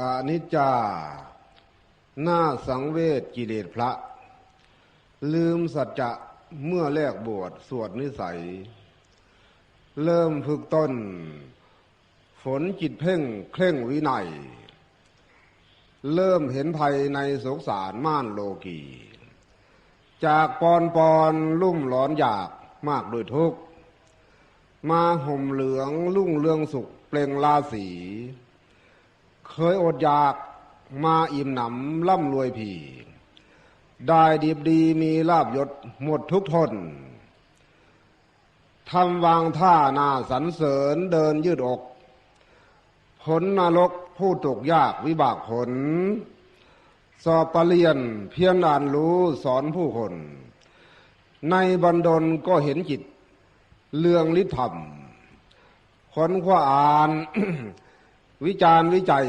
อานิจจา หน้าสังเวชกิเลสพระ ลืมสัจจะเมื่อแลกบวชสวดนิสัย เริ่มฝึกต้น ฝนจิตเพ่งเคร่งวินัย เริ่มเห็นภัยในสงสารม่านโลกี จากปอนปอนลุ่มร้อนอยากมากโดวยทุกมาห่มเหลืองลุ่งเรืองสุขเปล่งราศี เคยอดอยากมาอิ่มหนำร่ำรวยผีได้ดีบดีมีลาบยศหมดทุกทนทำวางท่าหนาสรรเสริญเดินยืดอก ผลนรกผู้ตกยากวิบากผล สอบปรเริญญาเพียงอ่านรู้สอนผู้คน ในบันดลก็เห็นจิต เรื่องลิธรรมค้นคว้าอ่าน วิจารณ์วิจัย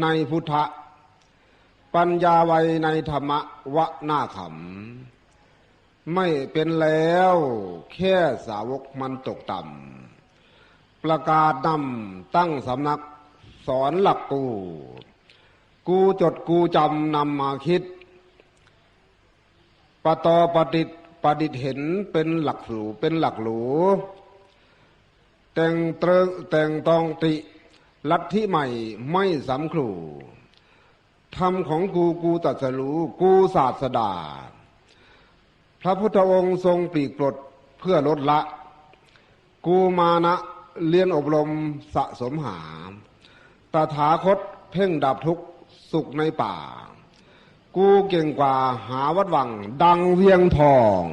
ในพุทธปัญญาไวในธรรมะวะหน้าขำไม่เป็นแล้วแค่สาวกมันตกต่ำประกาศนำตั้งสำนักสอนหลักกู กูจดกูจำนำมาคิดปตอปฏิษประดิษฐ์เห็นเป็นหลักสูเป็นหลักหลู แต่งเตรงแต่งตองติ ลัทธิใหม่ไม่สำครูธรรมของกูกูตัดสรู้กูศาสดา พระพุทธองค์ทรงปีกปลดเพื่อลดละ กูมานะเรียนอบรมสะสมหา ตถาคตเพ่งดับทุกสุขในป่า กูเก่งกว่าหาวัดวัง ดังเวียงทอง